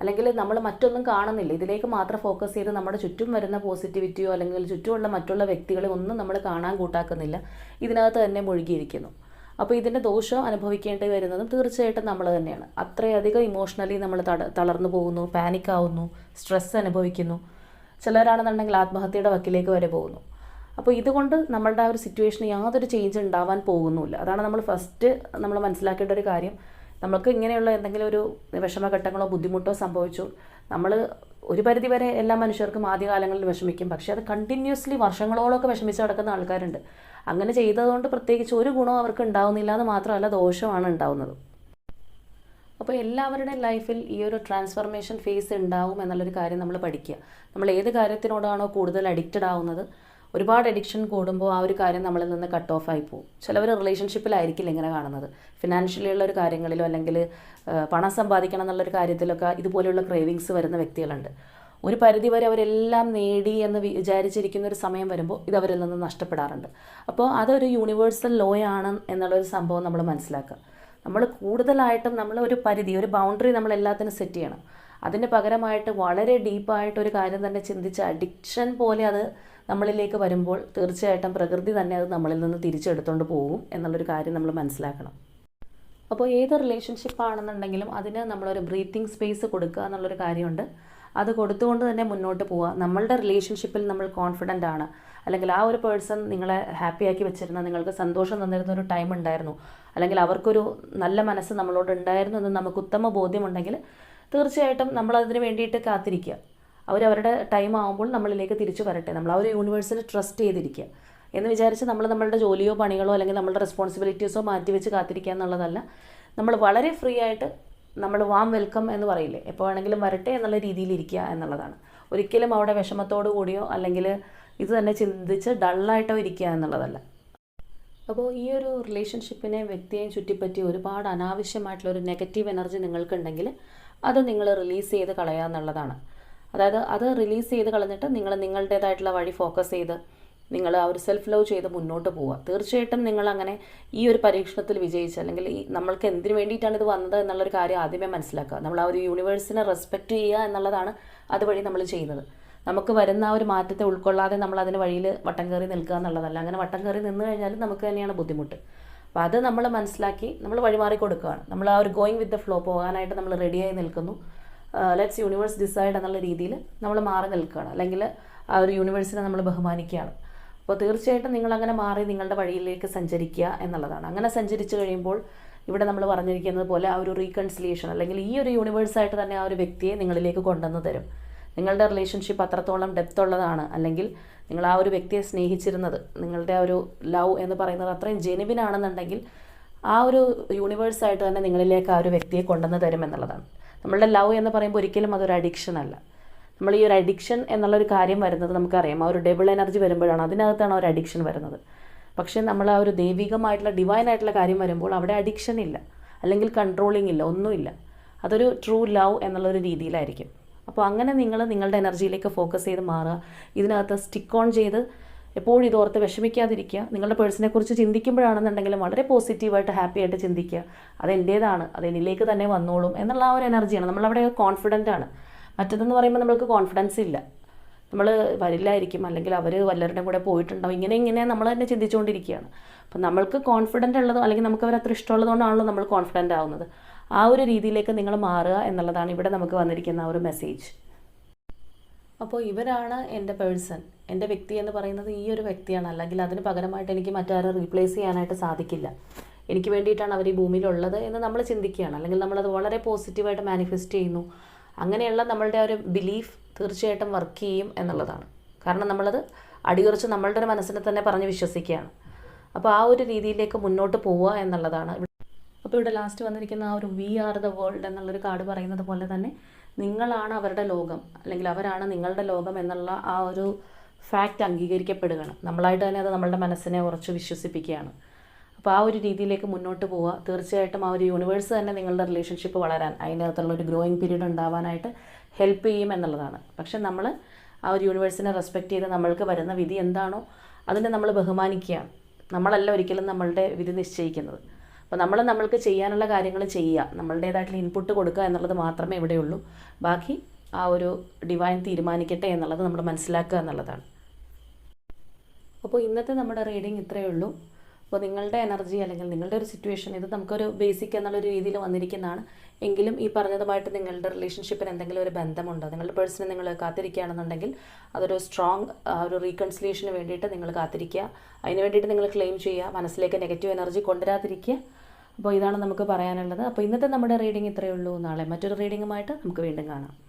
അല്ലെങ്കിൽ നമ്മൾ മറ്റൊന്നും കാണുന്നില്ല. ഇതിലേക്ക് മാത്രം ഫോക്കസ് ചെയ്ത് നമ്മുടെ ചുറ്റും വരുന്ന പോസിറ്റിവിറ്റിയോ അല്ലെങ്കിൽ ചുറ്റുമുള്ള മറ്റുള്ള വ്യക്തികളെ ഒന്നും നമ്മൾ കാണാൻ കൂട്ടാക്കുന്നില്ല. ഇതിനകത്ത് തന്നെ മുഴുകിയിരിക്കുന്നു. അപ്പോൾ ഇതിന്റെ ദോഷം അനുഭവിക്കേണ്ടി വരുന്നതും തീർച്ചയായിട്ടും നമ്മൾ തന്നെയാണ്. അത്രയധികം ഇമോഷണലി നമ്മൾ തട തളർന്നു പോകുന്നു പാനിക് ആവുന്നു സ്ട്രെസ് അനുഭവിക്കുന്നു. ചിലരാണെന്നുണ്ടെങ്കിൽ ആത്മഹത്യയുടെ വക്കിലേക്ക് വരെ പോകുന്നു. അപ്പോൾ ഇതുകൊണ്ട് നമ്മളുടെ ആ ഒരു സിറ്റുവേഷന് യാതൊരു ചേഞ്ച് ഉണ്ടാവാൻ പോകുന്നില്ല അതാണ് നമ്മൾ ഫസ്റ്റ് നമ്മൾ മനസ്സിലാക്കേണ്ട ഒരു കാര്യം. നമുക്ക് ഇങ്ങനെയുള്ള എന്തെങ്കിലും ഒരു വിഷമഘട്ടങ്ങളോ ബുദ്ധിമുട്ടോ സംഭവിച്ചു നമ്മൾ ഒരു പരിധിവരെ എല്ലാ മനുഷ്യർക്കും ആദ്യകാലങ്ങളിൽ വിഷമിക്കും. പക്ഷേ അത് കണ്ടിന്യൂസ്ലി വർഷങ്ങളോളമൊക്കെ വിഷമിച്ച് നടക്കുന്ന ആൾക്കാരുണ്ട്. അങ്ങനെ ചെയ്തതുകൊണ്ട് പ്രത്യേകിച്ച് ഒരു ഗുണവും അവർക്ക് ഉണ്ടാവുന്നില്ല എന്ന് മാത്രമല്ല ദോഷമാണ് ഉണ്ടാവുന്നത്. അപ്പോൾ എല്ലാവരുടെ ലൈഫിൽ ഈ ഒരു ട്രാൻസ്ഫർമേഷൻ ഫേസ് ഉണ്ടാവും എന്നുള്ളൊരു കാര്യം നമ്മൾ പഠിക്കുക. നമ്മൾ ഏത് കാര്യത്തിനോടാണോ കൂടുതൽ അഡിക്റ്റഡ് ആവുന്നത് ഒരുപാട് അഡിക്ഷൻ കൂടുമ്പോൾ ആ ഒരു കാര്യം നമ്മളിൽ നിന്ന് കട്ട് ഓഫ് ആയി പോകും. ചിലവർ റിലേഷൻഷിപ്പിലായിരിക്കില്ല ഇങ്ങനെ കാണുന്നത്. ഫിനാൻഷ്യലി ഉള്ള ഒരു കാര്യങ്ങളിലോ അല്ലെങ്കിൽ പണം സമ്പാദിക്കണം എന്നുള്ളൊരു കാര്യത്തിലൊക്കെ ഇതുപോലെയുള്ള ക്രേവിങ്സ് വരുന്ന വ്യക്തികളുണ്ട്. ഒരു പരിധി വരെ അവരെല്ലാം നേടി എന്ന് വിചാരിച്ചിരിക്കുന്ന ഒരു സമയം വരുമ്പോൾ ഇത് അവരിൽ നിന്ന് നഷ്ടപ്പെടാറുണ്ട്. അപ്പോൾ അതൊരു യൂണിവേഴ്സൽ ലോ ആണ് എന്നുള്ളൊരു സംഭവം നമ്മൾ മനസ്സിലാക്കുക. നമ്മൾ കൂടുതലായിട്ടും നമ്മൾ ഒരു പരിധി ഒരു ബൗണ്ടറി നമ്മൾ എല്ലാത്തിനും സെറ്റ് ചെയ്യണം. അതിന് പകരമായിട്ട് വളരെ ഡീപ്പായിട്ട് ഒരു കാര്യം തന്നെ ചിന്തിച്ച് അഡിക്ഷൻ പോലെ അത് നമ്മളിലേക്ക് വരുമ്പോൾ തീർച്ചയായിട്ടും പ്രകൃതി തന്നെ അത് നമ്മളിൽ നിന്ന് തിരിച്ചെടുത്തുകൊണ്ട് പോകും എന്നുള്ളൊരു കാര്യം നമ്മൾ മനസ്സിലാക്കണം. അപ്പോൾ ഏത് റിലേഷൻഷിപ്പ് ആണെന്നുണ്ടെങ്കിലും അതിന് നമ്മളൊരു ബ്രീത്തിങ് സ്പേസ് കൊടുക്കുക എന്നുള്ളൊരു കാര്യമുണ്ട്. അത് കൊടുത്തുകൊണ്ട് തന്നെ മുന്നോട്ട് പോവുക. നമ്മളുടെ റിലേഷൻഷിപ്പിൽ നമ്മൾ കോൺഫിഡന്റ് ആണ്. അല്ലെങ്കിൽ ആ ഒരു പേഴ്സൺ നിങ്ങളെ ഹാപ്പിയാക്കി വെച്ചിരുന്ന നിങ്ങൾക്ക് സന്തോഷം തന്നിരുന്ന ഒരു ടൈം ഉണ്ടായിരുന്നു. അല്ലെങ്കിൽ അവർക്കൊരു നല്ല മനസ്സ് നമ്മളോട് ഉണ്ടായിരുന്നു എന്ന് നമുക്ക് ഉത്തമ ബോധ്യമുണ്ടെങ്കിൽ തീർച്ചയായിട്ടും നമ്മളതിന് വേണ്ടിയിട്ട് കാത്തിരിക്കുക. അവരവരുടെ ടൈം ആകുമ്പോൾ നമ്മളിലേക്ക് തിരിച്ചു വരട്ടെ. നമ്മൾ ആ ഒരു യൂണിവേഴ്സിനെ ട്രസ്റ്റ് ചെയ്തിരിക്കുക. എന്ന് വിചാരിച്ച് നമ്മൾ നമ്മളുടെ ജോലിയോ പണികളോ അല്ലെങ്കിൽ നമ്മളുടെ റെസ്പോൺസിബിലിറ്റീസോ മാറ്റി വെച്ച് കാത്തിരിക്കുക എന്നുള്ളതല്ല. നമ്മൾ വളരെ ഫ്രീ ആയിട്ട് നമ്മൾ വാം വെൽക്കം എന്ന് പറയില്ലേ? എപ്പോൾ വേണമെങ്കിലും വരട്ടെ എന്നുള്ള രീതിയിൽ ഇരിക്കുക എന്നുള്ളതാണ്. ഒരിക്കലും അവിടെ വിഷമത്തോടു കൂടിയോ അല്ലെങ്കിൽ ഇത് തന്നെ ചിന്തിച്ച് ഡള്ളായിട്ടോ ഇരിക്കുക എന്നുള്ളതല്ല. അപ്പോൾ ഈ ഒരു റിലേഷൻഷിപ്പിനെ വ്യക്തിയെയും ചുറ്റിപ്പറ്റി ഒരുപാട് അനാവശ്യമായിട്ടുള്ള ഒരു നെഗറ്റീവ് എനർജി നിങ്ങൾക്കുണ്ടെങ്കിൽ അത് നിങ്ങൾ റിലീസ് ചെയ്ത് കളയുക എന്നുള്ളതാണ്. അതായത് അത് റിലീസ് ചെയ്ത് കളഞ്ഞിട്ട് നിങ്ങൾ നിങ്ങളുടേതായിട്ടുള്ള വഴി ഫോക്കസ് ചെയ്ത് നിങ്ങൾ ആ ഒരു സെൽഫ് ലവ് ചെയ്ത് മുന്നോട്ട് പോവുക. തീർച്ചയായിട്ടും നിങ്ങൾ അങ്ങനെ ഈ ഒരു പരീക്ഷണത്തിൽ വിജയിച്ച് അല്ലെങ്കിൽ ഈ നമ്മൾക്ക് എന്തിനു വേണ്ടിയിട്ടാണ് ഇത് വന്നത് എന്നുള്ളൊരു കാര്യം ആദ്യമേ മനസ്സിലാക്കുക. നമ്മൾ ആ ഒരു യൂണിവേഴ്സിനെ റെസ്പെക്റ്റ് ചെയ്യുക എന്നുള്ളതാണ് അതുവഴി നമ്മൾ ചെയ്യുന്നത്. നമുക്ക് വരുന്ന ആ ഒരു മാറ്റത്തെ ഉൾക്കൊള്ളാതെ നമ്മൾ അതിന് വഴിയിൽ വട്ടം കയറി നിൽക്കുക എന്നുള്ളതല്ല. അങ്ങനെ വട്ടം കയറി നിന്ന് കഴിഞ്ഞാൽ നമുക്ക് തന്നെയാണ് ബുദ്ധിമുട്ട്. അപ്പോൾ അത് നമ്മൾ മനസ്സിലാക്കി നമ്മൾ വഴിമാറി കൊടുക്കുകയാണ്. നമ്മൾ ആ ഒരു ഗോയിങ് വിത്ത് ദ ഫ്ലോ പോകാനായിട്ട് നമ്മൾ റെഡിയായി നിൽക്കുന്നു. ലെറ്റ്സ് യൂണിവേഴ്സ് ഡിസൈഡ് എന്നുള്ള രീതിയിൽ നമ്മൾ മാറി നിൽക്കുകയാണ്. അല്ലെങ്കിൽ ആ ഒരു യൂണിവേഴ്സിനെ നമ്മൾ ബഹുമാനിക്കുകയാണ്. അപ്പോൾ തീർച്ചയായിട്ടും നിങ്ങൾ അങ്ങനെ മാറി നിങ്ങളുടെ വഴിയിലേക്ക് സഞ്ചരിക്കുക എന്നുള്ളതാണ്. അങ്ങനെ സഞ്ചരിച്ചു കഴിയുമ്പോൾ ഇവിടെ നമ്മൾ പറഞ്ഞിരിക്കുന്നത് പോലെ ആ ഒരു റീകൺസിലിയേഷൻ അല്ലെങ്കിൽ ഈ ഒരു യൂണിവേഴ്സായിട്ട് തന്നെ ആ ഒരു വ്യക്തിയെ നിങ്ങളിലേക്ക് കൊണ്ടുവന്ന് തരും. നിങ്ങളുടെ റിലേഷൻഷിപ്പ് അത്രത്തോളം ഡെപ്ത് ഉള്ളതാണ് അല്ലെങ്കിൽ നിങ്ങൾ ആ ഒരു വ്യക്തിയെ സ്നേഹിച്ചിരുന്നത് നിങ്ങളുടെ ആ ഒരു ലവ് എന്ന് പറയുന്നത് അത്രയും ജെനുവിൻ ആണെന്നുണ്ടെങ്കിൽ ആ ഒരു യൂണിവേഴ്സായിട്ട് തന്നെ നിങ്ങളിലേക്ക് ആ ഒരു വ്യക്തിയെ കൊണ്ടുവന്ന് തരും എന്നുള്ളതാണ്. നമ്മളുടെ ലവ് എന്ന് പറയുമ്പോൾ ഒരിക്കലും അതൊരു അഡിക്ഷൻ അല്ല. നമ്മൾ ഈ ഒരു അഡിക്ഷൻ എന്നുള്ളൊരു കാര്യം വരുന്നത് നമുക്കറിയാം. ആ ഒരു ഡബിൾ എനർജി വരുമ്പോഴാണ് അതിനകത്താണ് ഒരു അഡിക്ഷൻ വരുന്നത്. പക്ഷേ നമ്മൾ ആ ഒരു ദൈവികമായിട്ടുള്ള ഡിവൈൻ ആയിട്ടുള്ള കാര്യം വരുമ്പോൾ അവിടെ അഡിക്ഷൻ ഇല്ല. അല്ലെങ്കിൽ കൺട്രോളിങ് ഇല്ല ഒന്നുമില്ല. അതൊരു ട്രൂ ലവ് എന്നുള്ളൊരു രീതിയിലായിരിക്കും. അപ്പോൾ അങ്ങനെ നിങ്ങൾ നിങ്ങളുടെ എനർജിയിലേക്ക് ഫോക്കസ് ചെയ്ത് മാറുക. ഇതിനകത്ത് സ്റ്റിക്ക് ഓൺ ചെയ്ത് എപ്പോഴും ഇതോർത്ത് വിഷമിക്കാതിരിക്കുക. നിങ്ങളുടെ പേഴ്സിനെ കുറിച്ച് ചിന്തിക്കുമ്പോഴാണെന്നുണ്ടെങ്കിലും വളരെ പോസിറ്റീവായിട്ട് ഹാപ്പി ആയിട്ട് ചിന്തിക്കുക. അത് എന്റേതാണ് അത് എന്നിലേക്ക് തന്നെ വന്നോളും എന്നുള്ള ആ ഒരു എനർജിയാണ് നമ്മളവിടെ കോൺഫിഡന്റ് ആണ്. മറ്റതെന്ന് പറയുമ്പോൾ നമ്മൾക്ക് കോൺഫിഡൻസ് ഇല്ല. നമ്മൾ വരില്ലായിരിക്കും. അല്ലെങ്കിൽ അവർ വല്ലവരുടെയും കൂടെ പോയിട്ടുണ്ടാവും. ഇങ്ങനെ ഇങ്ങനെ നമ്മൾ തന്നെ ചിന്തിച്ചുകൊണ്ടിരിക്കുകയാണ്. അപ്പം നമ്മൾക്ക് കോൺഫിഡന്റ് ഉള്ളതോ അല്ലെങ്കിൽ നമുക്ക് അവർ അത്ര ഇഷ്ടമുള്ളതുകൊണ്ടാണല്ലോ നമ്മൾ കോൺഫിഡന്റ് ആവുന്നത്. ആ ഒരു രീതിയിലേക്ക് നിങ്ങൾ മാറുക എന്നുള്ളതാണ് ഇവിടെ നമുക്ക് വന്നിരിക്കുന്ന ആ ഒരു മെസ്സേജ് അപ്പോൾ ഇവരാണ് എന്റെ പേഴ്സൺ എന്റെ വ്യക്തി എന്ന് പറയുന്നത് ഈ ഒരു വ്യക്തിയാണ്. അല്ലെങ്കിൽ അതിന് പകരമായിട്ട് എനിക്ക് മറ്റാരെ റീപ്ലേസ് ചെയ്യാനായിട്ട് സാധിക്കില്ല. എനിക്ക് വേണ്ടിയിട്ടാണ് അവർ ഈ ഭൂമിയിലുള്ളത് എന്ന് നമ്മൾ ചിന്തിക്കുകയാണ്. അല്ലെങ്കിൽ നമ്മളത് വളരെ പോസിറ്റീവായിട്ട് മാനിഫെസ്റ്റ് ചെയ്യുന്നു. അങ്ങനെയുള്ള നമ്മളുടെ ഒരു ബിലീഫ് തീർച്ചയായിട്ടും വർക്ക് ചെയ്യും എന്നുള്ളതാണ്. കാരണം നമ്മളത് അടിയുറച്ച് നമ്മളുടെ ഒരു മനസ്സിനെ തന്നെ പറഞ്ഞ് വിശ്വസിക്കുകയാണ്. അപ്പോൾ ആ ഒരു രീതിയിലേക്ക് മുന്നോട്ട് പോവുക എന്നുള്ളതാണ്. അപ്പോൾ ഇവിടെ ലാസ്റ്റ് വന്നിരിക്കുന്ന ആ ഒരു വി ആർ ദ വേൾഡ് എന്നുള്ളൊരു കാർഡ് പറയുന്നത് പോലെ തന്നെ നിങ്ങളാണ് അവരുടെ ലോകം. അല്ലെങ്കിൽ അവരാണ് നിങ്ങളുടെ ലോകം എന്നുള്ള ആ ഒരു ഫാക്റ്റ് അംഗീകരിക്കപ്പെടുകയാണ്. നമ്മളായിട്ട് തന്നെ അത് നമ്മളുടെ മനസ്സിനെ ഉറച്ച് വിശ്വസിപ്പിക്കുകയാണ്. അപ്പോൾ ആ ഒരു രീതിയിലേക്ക് മുന്നോട്ട് പോവുക. തീർച്ചയായിട്ടും ആ ഒരു യൂണിവേഴ്സ് തന്നെ നിങ്ങളുടെ റിലേഷൻഷിപ്പ് വളരാൻ അതിനകത്തുള്ള ഒരു ഗ്രോയിങ് പീരീഡ് ഉണ്ടാവാനായിട്ട് ഹെൽപ്പ് ചെയ്യും എന്നുള്ളതാണ്. പക്ഷെ നമ്മൾ ആ ഒരു യൂണിവേഴ്സിനെ റെസ്പെക്റ്റ് ചെയ്ത് നമ്മൾക്ക് വരുന്ന വിധി എന്താണോ അതിനെ നമ്മൾ ബഹുമാനിക്കുക നമ്മളല്ല ഒരിക്കലും നമ്മളുടെ വിധി നിശ്ചയിക്കുന്നത്. അപ്പോൾ നമ്മൾ നമ്മൾക്ക് ചെയ്യാനുള്ള കാര്യങ്ങൾ ചെയ്യുക. നമ്മളുടേതായിട്ടുള്ള ഇൻപുട്ട് കൊടുക്കുക എന്നുള്ളത് മാത്രമേ ഇവിടെയുള്ളൂ. ബാക്കി ആ ഒരു ഡിവൈൻ തീരുമാനിക്കട്ടെ എന്നുള്ളത് നമ്മൾ മനസ്സിലാക്കുക എന്നുള്ളതാണ്. അപ്പോൾ ഇന്നത്തെ നമ്മുടെ റീഡിങ് ഇത്രയേ ഉള്ളൂ. അപ്പോൾ നിങ്ങളുടെ എനർജി അല്ലെങ്കിൽ നിങ്ങളുടെ ഒരു സിറ്റുവേഷൻ ഇത് നമുക്കൊരു ബേസിക് എന്നുള്ള ഒരു രീതിയിൽ വന്നിരിക്കുന്നതാണ്. എങ്കിലും ഈ പറഞ്ഞതുമായിട്ട് നിങ്ങളുടെ റിലേഷൻഷിപ്പിന് എന്തെങ്കിലും ഒരു ബന്ധമുണ്ടോ? നിങ്ങളുടെ പേഴ്സണെ നിങ്ങൾ കാത്തിരിക്കുകയാണെന്നുണ്ടെങ്കിൽ അതൊരു സ്ട്രോങ് ഒരു റീകൺസിലിയേഷന് വേണ്ടിയിട്ട് നിങ്ങൾ കാത്തിരിക്കുക. അതിന് വേണ്ടിയിട്ട് നിങ്ങൾ ക്ലെയിം ചെയ്യുക. മനസ്സിലേക്ക് നെഗറ്റീവ് എനർജി കൊണ്ടുവരാതിരിക്കുക. അപ്പോൾ ഇതാണ് നമുക്ക് പറയാനുള്ളത്. അപ്പോൾ ഇന്നത്തെ നമ്മുടെ റീഡിംഗ് ഇത്രയേ ഉള്ളൂ. നാളെ മറ്റൊരു റീഡിങ്ങുമായിട്ട് നമുക്ക് വീണ്ടും കാണാം.